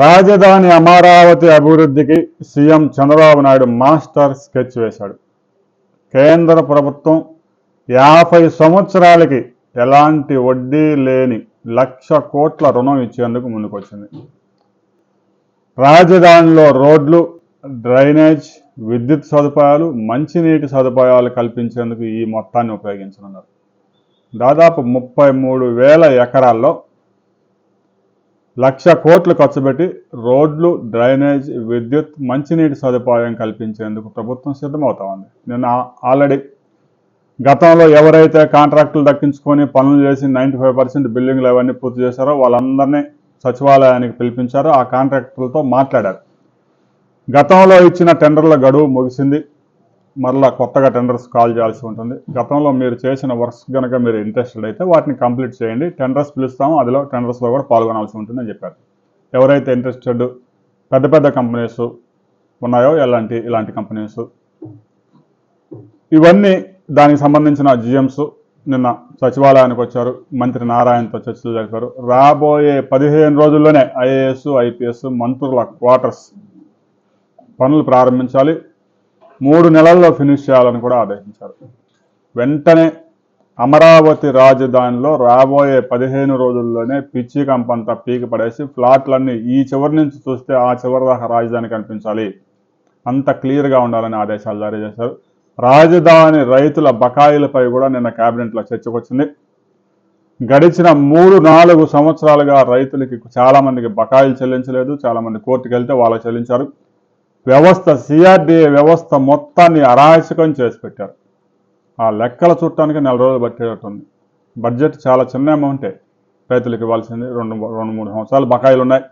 రాజధాని అమరావతి అభివృద్ధికి CM Chandrababu Naidu master sketch వేశాడు. కేంద్ర ప్రభుత్వం యాభై సంవత్సరాలకి ఎలాంటి వడ్డీ లేని లక్ష కోట్ల రుణం ఇచ్చేందుకు ముందుకొచ్చింది. రాజధానిలో రోడ్లు డ్రైనేజ్ విద్యుత్ సదుపాయాలు మంచినీటి సదుపాయాలు కల్పించేందుకు ఈ మొత్తాన్ని ఉపయోగించనున్నారు. దాదాపు ముప్పై మూడు వేల ఎకరాల్లో లక్ష కోట్లు ఖర్చు పెట్టి రోడ్లు డ్రైనేజ్ విద్యుత్ మంచినీటి సదుపాయం కల్పించేందుకు ప్రభుత్వం సిద్ధమవుతా ఉంది నిన్న ఆల్రెడీ గతంలో ఎవరైతే కాంట్రాక్టులు దక్కించుకొని పనులు చేసి నైంటీ ఫైవ్ పర్సెంట్ బిల్డింగ్లు అవన్నీ పూర్తి చేశారో వాళ్ళందరినీ సచివాలయానికి పిలిపించారు. ఆ కాంట్రాక్టులతో మాట్లాడారు. గతంలో ఇచ్చిన టెండర్ల గడువు ముగిసింది. మరలా కొత్తగా టెండర్స్ కాల్ చేయాల్సి ఉంటుంది. గతంలో మీరు చేసిన వర్క్స్ కనుక మీరు ఇంట్రెస్టెడ్ అయితే వాటిని కంప్లీట్ చేయండి. టెండర్స్ పిలుస్తాము. అదిలో టెండర్స్లో కూడా పాల్గొనాల్సి ఉంటుందని చెప్పారు. ఎవరైతే ఇంట్రెస్టెడ్ పెద్ద పెద్ద కంపెనీస్ ఉన్నాయో ఎలాంటి ఇలాంటి కంపెనీస్. ఇవన్నీ దానికి సంబంధించిన జిఎమ్స్ నిన్న సచివాలయానికి వచ్చారు. మంత్రి నారాయణతో చర్చలు జరిపారు. రాబోయే పదిహేను రోజుల్లోనే ఐఏఎస్ ఐపీఎస్ మంత్రుల క్వార్టర్స్ పనులు ప్రారంభించాలి. మూడు నెలల్లో ఫినిష్ చేయాలని కూడా ఆదేశించారు. వెంటనే అమరావతి రాజధానిలో రాబోయే పదిహేను రోజుల్లోనే పిచ్చి కంపంతా పీకి పడేసి ఫ్లాట్లన్నీ ఈ చివరి నుంచి చూస్తే ఆ చివరి దాకా రాజధాని కనిపించాలి. అంత క్లియర్గా ఉండాలని ఆదేశాలు జారీ చేశారు. రాజధాని రైతుల బకాయిలపై కూడా నిన్న కేబినెట్లో చర్చకొచ్చింది గడిచిన మూడు నాలుగు సంవత్సరాలుగా రైతులకి చాలామందికి బకాయిలు చెల్లించలేదు. చాలామంది కోర్టుకు వెళ్తే వాళ్ళు చెల్లించారు. వ్యవస్థ సిఆర్డిఏ వ్యవస్థ మొత్తాన్ని అరాచకం చేసి పెట్టారు. ఆ లెక్కల చూడటానికి నెల రోజులు పట్టేటట్టుంది బడ్జెట్ చాలా చిన్న అమౌంటే రైతులకు ఇవ్వాల్సింది రెండు రెండు మూడు సంవత్సరాలు బకాయిలు ఉన్నాయి.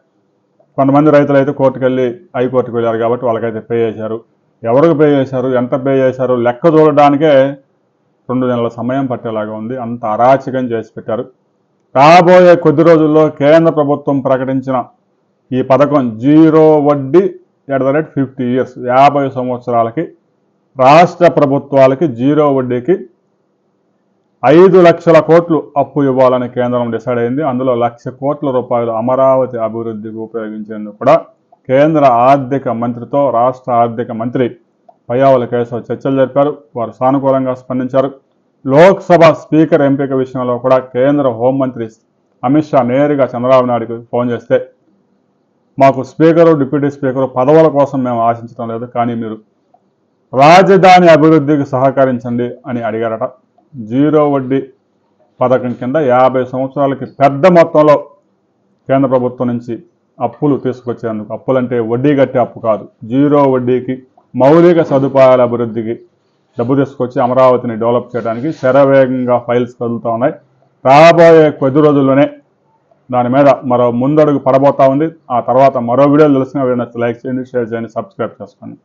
కొంతమంది రైతులు అయితే కోర్టుకు వెళ్ళి హైకోర్టుకు వెళ్ళారు కాబట్టి వాళ్ళకైతే పే చేశారు. ఎవరికి పే చేశారు? ఎంత పే చేశారు? లెక్క చూడడానికే రెండు నెలల సమయం పట్టేలాగా ఉంది. అంత అరాచకం చేసి పెట్టారు. రాబోయే కొద్ది రోజుల్లో కేంద్ర ప్రభుత్వం ప్రకటించిన ఈ పథకం జీరో వడ్డీ at the rate fifty years యాభై సంవత్సరాలకి రాష్ట్ర ప్రభుత్వాలకి జీరో వడ్డీకి ఐదు లక్షల కోట్లు అప్పు ఇవ్వాలని కేంద్రం డిసైడ్ అయింది. అందులో లక్ష కోట్ల రూపాయలు అమరావతి అభివృద్ధికి ఉపయోగించేందుకు కూడా కేంద్ర ఆర్థిక మంత్రితో రాష్ట్ర ఆర్థిక మంత్రి పయ్యావుల కేశవ్ చర్చలు జరిపారు. వారు సానుకూలంగా స్పందించారు. లోక్సభ స్పీకర్ ఎంపిక విషయంలో కూడా కేంద్ర హోంమంత్రి అమిత్ షా నేరుగా చంద్రబాబు నాయుడుకి ఫోన్ చేస్తే మాకు స్పీకరు డిప్యూటీ స్పీకరు పదవుల కోసం మేము ఆశించడం లేదు కానీ మీరు రాజధాని అభివృద్ధికి సహకరించండి అని అడిగారట. జీరో వడ్డీ పథకం కింద యాభై సంవత్సరాలకి పెద్ద మొత్తంలో కేంద్ర ప్రభుత్వం నుంచి అప్పులు తీసుకొచ్చేందుకు. అప్పులంటే వడ్డీ కట్టే అప్పు కాదు. జీరో వడ్డీకి మౌలిక సదుపాయాల అభివృద్ధికి డబ్బు తీసుకొచ్చి అమరావతిని డెవలప్ చేయడానికి శరవేగంగా ఫైల్స్ కదులుతూ ఉన్నాయి. రాబోయే కొద్ది రోజుల్లోనే దాని మీద మరో ముందడుగు పడబోతా ఉంది. ఆ తర్వాత మరో వీడియోలు తెలిసిన వీడియో లైక్ చేయండి షేర్ చేయండి సబ్స్క్రైబ్ చేసుకోండి.